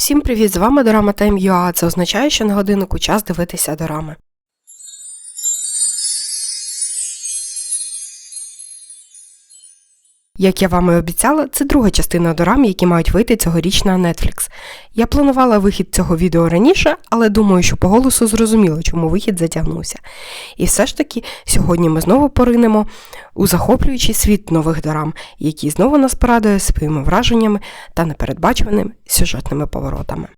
Всім привіт! З вами Дорама Time.ua. Це означає, що на годиннику час дивитися дорами. Як я вам і обіцяла, це друга частина дорам, які мають вийти цьогоріч на Netflix. Я планувала вихід цього відео раніше, але думаю, що по голосу зрозуміло, чому вихід затягнувся. І все ж таки, сьогодні ми знову поринемо у захоплюючий світ нових дорам, який знову нас порадує своїми враженнями та непередбачуваними сюжетними поворотами.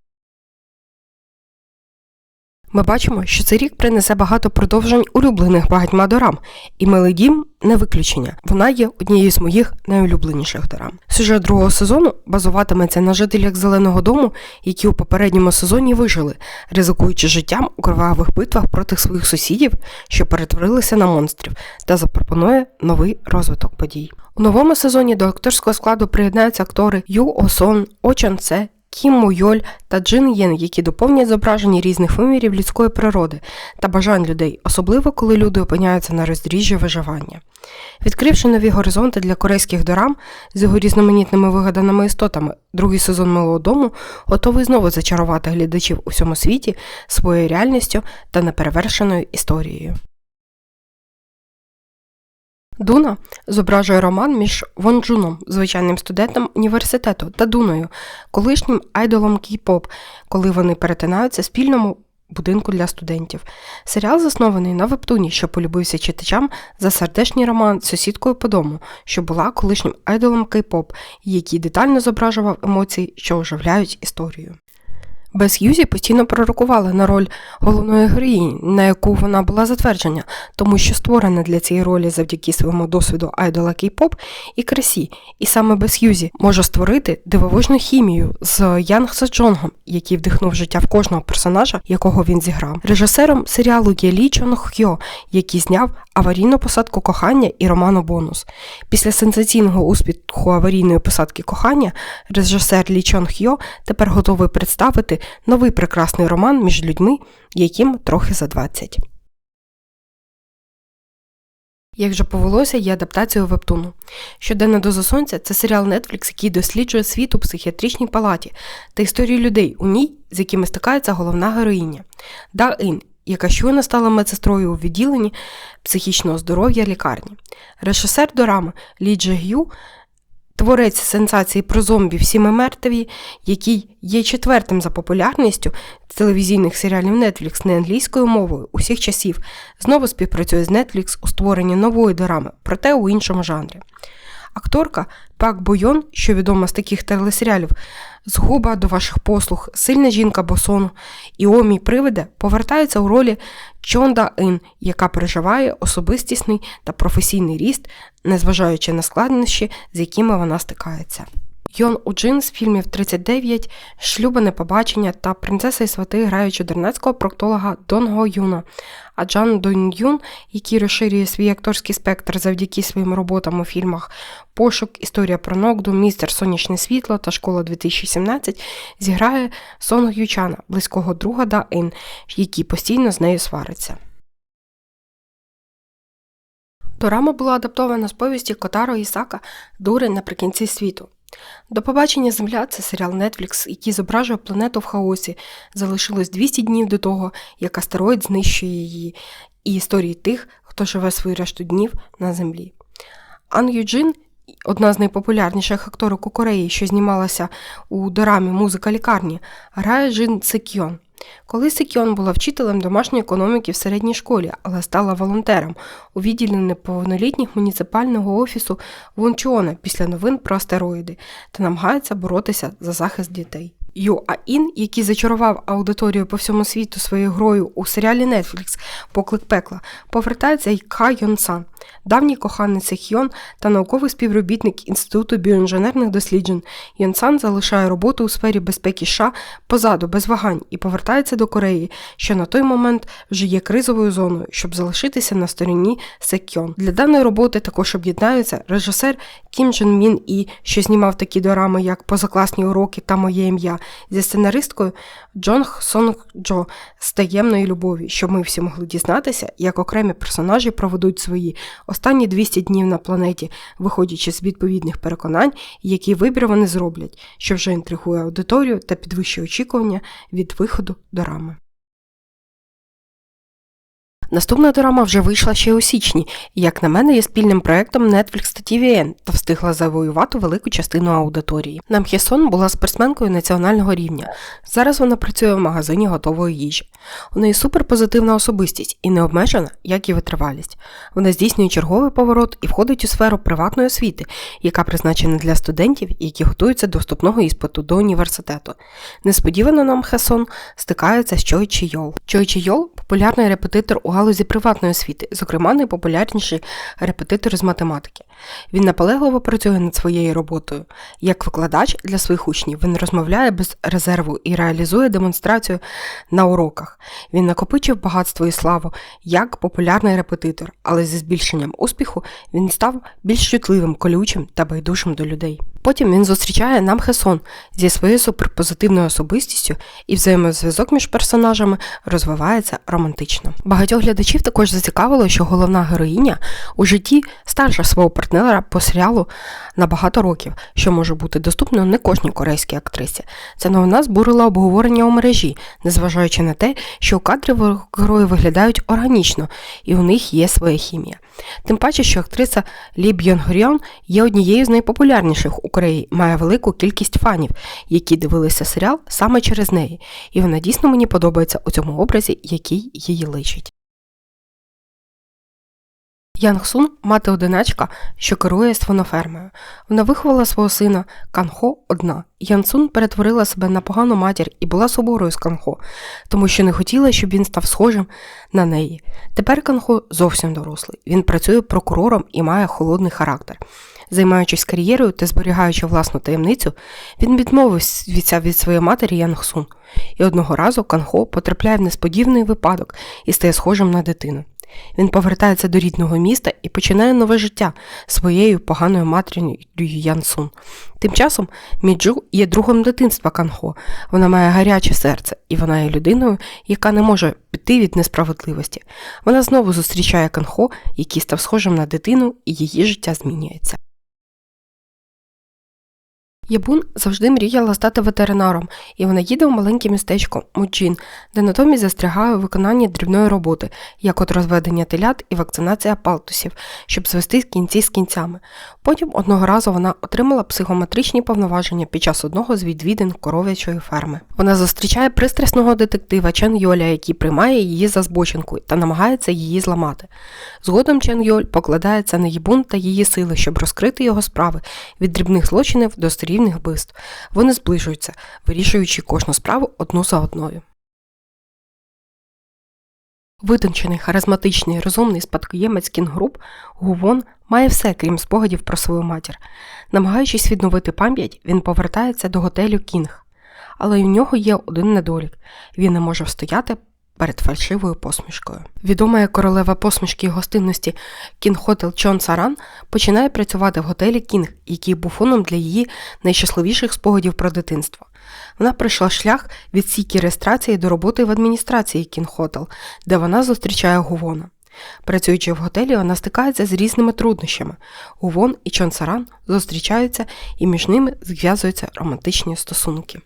Ми бачимо, що цей рік принесе багато продовжень улюблених багатьма дорам, і «Милий дім» не виключення. Вона є однією з моїх найулюбленіших дорам. Сюжет другого сезону базуватиметься на жителях Зеленого дому, які у попередньому сезоні вижили, ризикуючи життям у кривавих битвах проти своїх сусідів, що перетворилися на монстрів, та запропонує новий розвиток подій. У новому сезоні до акторського складу приєднаються актори Ю Осон, О Чан Це, Кім Мо Йоль та Джин Єн, які доповнять зображення різних вимірів людської природи та бажань людей, особливо коли люди опиняються на роздоріжжі виживання. Відкривши нові горизонти для корейських дорам з його різноманітними вигаданими істотами, другий сезон Милого дому готовий знову зачарувати глядачів у всьому світі своєю реальністю та неперевершеною історією. Дуна зображує роман між Вон Джуном, звичайним студентом університету, та Дуною, колишнім айдолом кей-поп, коли вони перетинаються спільному будинку для студентів. Серіал заснований на вебтуні, що полюбився читачам за сердечний роман з сусідкою по дому, що була колишнім айдолом кей-поп, який детально зображував емоції, що оживляють історію. Без Юзі постійно пророкувала на роль головної героїні, на яку вона була затверджена, тому що створена для цієї ролі завдяки своєму досвіду айдола кей-поп і красі, і саме без Юзі може створити дивовижну хімію з Янг Саджонгом, який вдихнув життя в кожного персонажа, якого він зіграв. Режисером серіалу є Лі Чон Хьо, який зняв аварійну посадку кохання і роману Бонус. Після сенсаційного успіху аварійної посадки кохання режисер Лі Чон Хьо тепер готовий представити новий прекрасний роман між людьми, яким трохи за 20. Як же повелося є адаптацією вебтуну. Щоденна доза сонця це серіал Netflix, який досліджує світ у психіатричній палаті та історії людей у ній, з якими стикається головна героїня Да Ін, яка щойно стала медсестрою у відділенні психічного здоров'я лікарні. Режисер дорами Лі Дже Гю Творець сенсації про зомбі всі ми мертві, який є четвертим за популярністю телевізійних серіалів Netflix не англійською мовою усіх часів, знову співпрацює з Netflix у створенні нової дорами, проте у іншому жанрі. Акторка Пак Бойон, що відома з таких телесеріалів, Згуба до ваших послуг, Сильна жінка Босону і Омі Привиде повертаються у ролі Чонда Ін, яка переживає особистісний та професійний ріст, незважаючи на складнощі, з якими вона стикається. Йон Уджин з фільмів 39, Шлюбане побачення та Принцеса і свати грають чудернацького проктолога Дон Го Юна, а Джан Дон Юн, який розширює свій акторський спектр завдяки своїм роботам у фільмах Пошук, Історія про Нокду, Містер Сонячне світло та Школа 2017, зіграє Сон Ючана, близького друга Да Ін, який постійно з нею свариться. Дорама була адаптована з повісті Котаро Ісака Дури наприкінці світу. До побачення Земля це серіал Netflix, який зображує планету в хаосі. Залишилось 200 днів до того, як астероїд знищує її, і історії тих, хто живе свою решту днів на землі. Ан Юджин, одна з найпопулярніших акторок у Кореї, що знімалася у дорамі Музика лікарні, грає Джин Секйон. Колись Секіон була вчителем домашньої економіки в середній школі, але стала волонтером у відділі неповнолітніх муніципального офісу Вунчуона після новин про астероїди та намагається боротися за захист дітей. Ю Аін, який зачарував аудиторію по всьому світу своєю грою у серіалі Netflix Поклик пекла, повертається й Ка Йон Сан, давній коханець Хьон та науковий співробітник Інституту біоінженерних досліджень. Йон Сан залишає роботу у сфері безпеки США позаду без вагань і повертається до Кореї, що на той момент вже є кризовою зоною, щоб залишитися на стороні Секьон. Для даної роботи також об'єднаються режисер Кім Джен Мін І, що знімав такі дорами, як позакласні уроки та моє ім'я зі сценаристкою Джонг Сонг Джо з таємної любові, щоб ми всі могли дізнатися, як окремі персонажі проведуть свої останні 200 днів на планеті, виходячи з відповідних переконань, які вибір вони зроблять, що вже інтригує аудиторію та підвищує очікування від виходу до рами. Наступна дорама вже вийшла ще у січні, і, як на мене, є спільним проектом Netflix та TVN та встигла завоювати велику частину аудиторії. Нам Хєсон була спортсменкою національного рівня. Зараз вона працює в магазині готової їжі. У неї суперпозитивна особистість і не обмежена, як і витривалість. Вона здійснює черговий поворот і входить у сферу приватної освіти, яка призначена для студентів, які готуються до вступного іспиту до університету. Несподівано нам Хесон стикається з Чой Чі Йол. Чой Чі Йол – популярний репетитор у галузі приватної освіти, зокрема найпопулярніші репетитори з математики. Він наполегливо працює над своєю роботою. Як викладач для своїх учнів він розмовляє без резерву і реалізує демонстрацію на уроках. Він накопичив багатство і славу як популярний репетитор, але зі збільшенням успіху він став більш чутливим, колючим та байдужим до людей. Потім він зустрічає нам Хесон зі своєю суперпозитивною особистістю, і взаємозв'язок між персонажами розвивається романтично. Багатьох глядачів також зацікавило, що головна героїня у житті старша свого партнера по серіалу на багато років, що може бути доступно не кожній корейській актрисі. Ця новина збурила обговорення у мережі, незважаючи на те, що у кадрі герої виглядають органічно і у них є своя хімія. Тим паче, що актриса Лі Бьон Горіон є однією з найпопулярніших у Кореї, має велику кількість фанів, які дивилися серіал саме через неї, і вона дійсно мені подобається у цьому образі, який її личить. Янг Сун мати одиначка, що керує свинофермою. Вона виховала свого сина Канхо одна. Ян Сун перетворила себе на погану матір і була соборою з Канхо, тому що не хотіла, щоб він став схожим на неї. Тепер Канхо зовсім дорослий. Він працює прокурором і має холодний характер. Займаючись кар'єрою та зберігаючи власну таємницю, він відмовився від своєї матері Янг Сун. І одного разу Канхо потрапляє в несподіваний випадок і стає схожим на дитину. Він повертається до рідного міста і починає нове життя своєю поганою матір'ю Янсун. Тим часом Міджу є другом дитинства Канхо. Вона має гаряче серце, і вона є людиною, яка не може піти від несправедливості. Вона знову зустрічає Канхо, який став схожим на дитину, і її життя змінюється. Ябун завжди мріяла стати ветеринаром, і вона їде в маленьке містечко Муджін, де натомість застрягає у виконанні дрібної роботи, як от розведення телят і вакцинація палтусів, щоб звести кінці з кінцями. Потім одного разу вона отримала психометричні повноваження під час одного з відвідин коров'ячої ферми. Вона зустрічає пристрасного детектива Чен Йоля, який приймає її за збочинку та намагається її зламати. Згодом Чен Йоль покладається на Єбун та її сили, щоб розкрити його справи від дрібних злочинів до сторін серійних вбивств. Вони зближуються, вирішуючи кожну справу одну за одною. Витончений, харизматичний, розумний спадкоємець кінгруп Гувон має все, крім спогадів про свою матір. Намагаючись відновити пам'ять, він повертається до готелю Кінг. Але у нього є один недолік він не може встояти перед фальшивою посмішкою. Відома як королева посмішки і гостинності Кінг Хотел Чон Саран починає працювати в готелі Кінг, який був фоном для її найщасливіших спогадів про дитинство. Вона пройшла шлях від сіки реєстрації до роботи в адміністрації Кінг Хотел, де вона зустрічає Гувона. Працюючи в готелі, вона стикається з різними труднощами. Гувон і Чон Саран зустрічаються і між ними зв'язуються романтичні стосунки.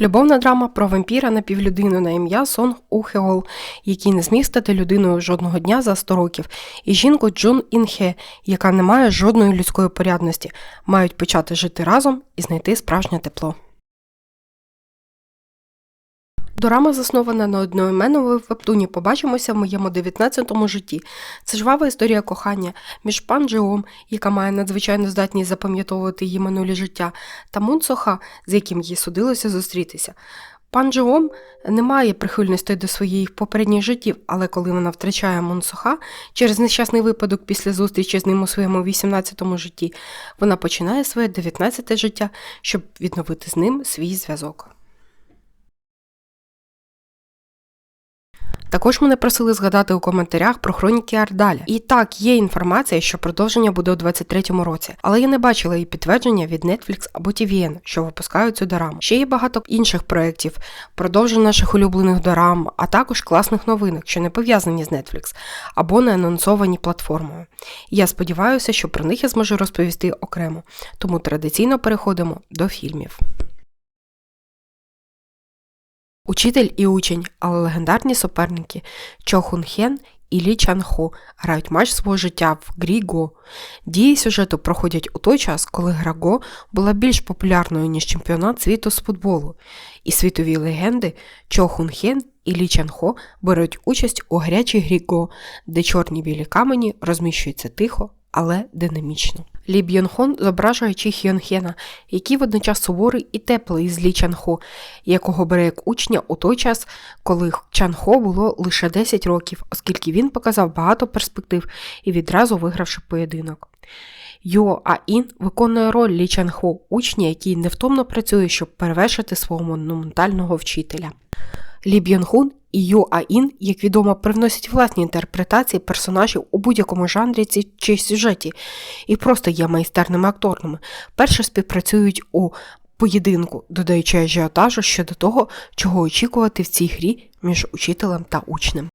Любовна драма про вампіра напівлюдину на ім'я Сон Ухеол, який не зміг стати людиною жодного дня за 100 років, і жінку Джун Інхе, яка не має жодної людської порядності, мають почати жити разом і знайти справжнє тепло. Дорама заснована на одноіменному вебтуні Побачимося в моєму 19-му житті. Це жвава історія кохання між пан Джеом, яка має надзвичайно здатність запам'ятовувати її минулі життя, та Мун Соха, з яким їй судилося зустрітися. Пан Джеом не має прихильності до своїх попередніх життів, але коли вона втрачає Монсоха через нещасний випадок після зустрічі з ним у своєму 18-му житті, вона починає своє 19-те життя, щоб відновити з ним свій зв'язок. Також мене просили згадати у коментарях про хроніки Ардаля. І так, є інформація, що продовження буде у 23-му році, але я не бачила її підтвердження від Netflix або TVN, що випускають цю дораму. Ще є багато інших проєктів, продовження наших улюблених дорам, а також класних новинок, що не пов'язані з Netflix або не анонсовані платформою. І я сподіваюся, що про них я зможу розповісти окремо, тому традиційно переходимо до фільмів. Учитель і учень, але легендарні суперники Чо Хун Хен і Лі Чан Хо грають матч свого життя в грі Го. Дії сюжету проходять у той час, коли гра Го була більш популярною, ніж чемпіонат світу з футболу, і світові легенди Чо Хун Хен і Лі Чан Хо беруть участь у гарячій грі Го, де чорні білі камені розміщуються тихо, але динамічно. Лі Б'йонхон зображує Чі Хьонхена, який водночас суворий і теплий з Лі Чанхо, якого бере як учня у той час, коли Чанхо було лише 10 років, оскільки він показав багато перспектив і відразу вигравши поєдинок. Йо Аін виконує роль Лі Чанхо, учня, який невтомно працює, щоб перевершити свого монументального вчителя. Лі Б'йонхун і Ю Аін, як відомо, привносять власні інтерпретації персонажів у будь-якому жанрі чи сюжеті, і просто є майстерними акторними. Перше співпрацюють у поєдинку, додаючи ажіотажу щодо того, чого очікувати в цій грі між учителем та учнем.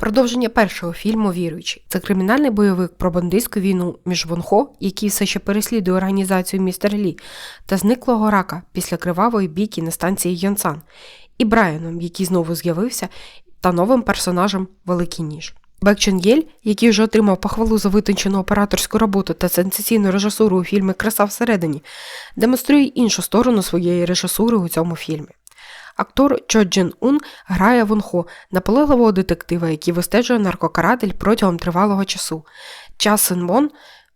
Продовження першого фільму Віруючий це кримінальний бойовик про бандитську війну між Вонхо, який все ще переслідує організацію містер Лі, та зниклого рака після кривавої бійки на станції Йонсан, і Брайаном, який знову з'явився, та новим персонажем Великий Ніж. Бек Єль, який вже отримав похвалу за витончену операторську роботу та сенсаційну режисуру у фільмі Краса всередині, демонструє іншу сторону своєї режисури у цьому фільмі. Актор Чо Джин Ун грає Вонхо, наполегливого детектива, який вистежує наркокаратель протягом тривалого часу. Ча Син Мон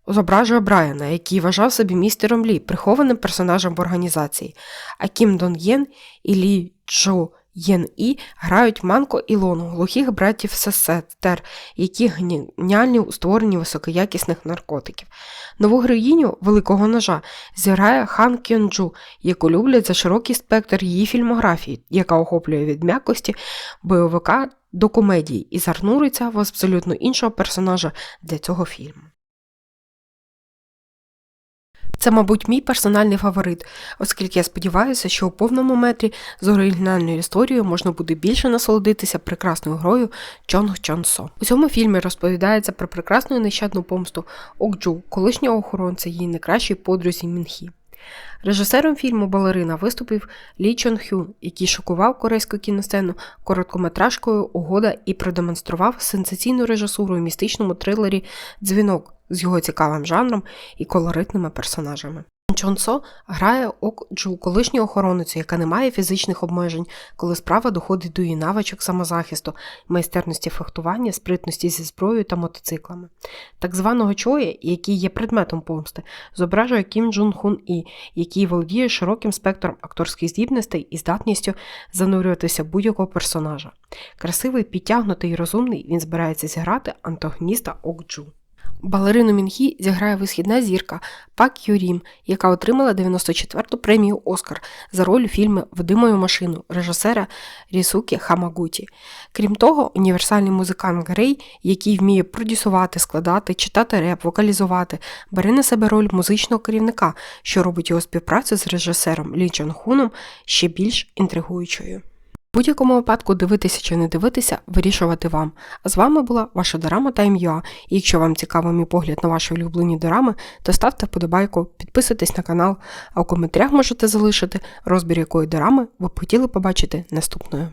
зображує Брайана, який вважав собі містером Лі, прихованим персонажем в організації, а Кім Дон Єн і Лі Джо Єн І грають Манко і Лону, глухих братів сестер, які геніальні у створенні високоякісних наркотиків. Нову героїню великого ножа зіграє Хан Кьонджу, яку люблять за широкий спектр її фільмографії, яка охоплює від м'якості бойовика до комедії і зарнуриться в абсолютно іншого персонажа для цього фільму. Це, мабуть, мій персональний фаворит, оскільки я сподіваюся, що у повному метрі з оригінальною історією можна буде більше насолодитися прекрасною грою Чонг Чон Со. У цьому фільмі розповідається про прекрасну і нещадну помсту Окджу, колишнього охоронця її найкращої подрузі Мінхі. Режисером фільму Балерина виступив Лі Чон Хю, який шокував корейську кіносцену короткометражкою Угода і продемонстрував сенсаційну режисуру у містичному трилері Дзвінок з його цікавим жанром і колоритними персонажами. Чон Со грає Ок Джу, колишню охороницю, яка не має фізичних обмежень, коли справа доходить до її навичок самозахисту, майстерності фехтування, спритності зі зброєю та мотоциклами. Так званого Чоя, який є предметом помсти, зображує Кім Джун Хун І, який володіє широким спектром акторських здібностей і здатністю занурюватися будь-якого персонажа. Красивий, підтягнутий і розумний, він збирається зіграти антагоніста Ок Джу. Балерину Мінхі зіграє висхідна зірка Пак Юрім, яка отримала 94-ту премію Оскар за роль у фільмі Вдимою машину режисера Рісукі Хамагуті. Крім того, універсальний музикант Грей, який вміє продюсувати, складати, читати реп, вокалізувати, бере на себе роль музичного керівника, що робить його співпрацю з режисером Лі Чон Хуном ще більш інтригуючою будь-якому випадку дивитися чи не дивитися, вирішувати вам. А з вами була ваша Дорама Time.ua. І якщо вам цікавий мій погляд на ваші улюблені дорами, то ставте вподобайку, підписуйтесь на канал, а у коментарях можете залишити розбір якої дорами ви б хотіли побачити наступною.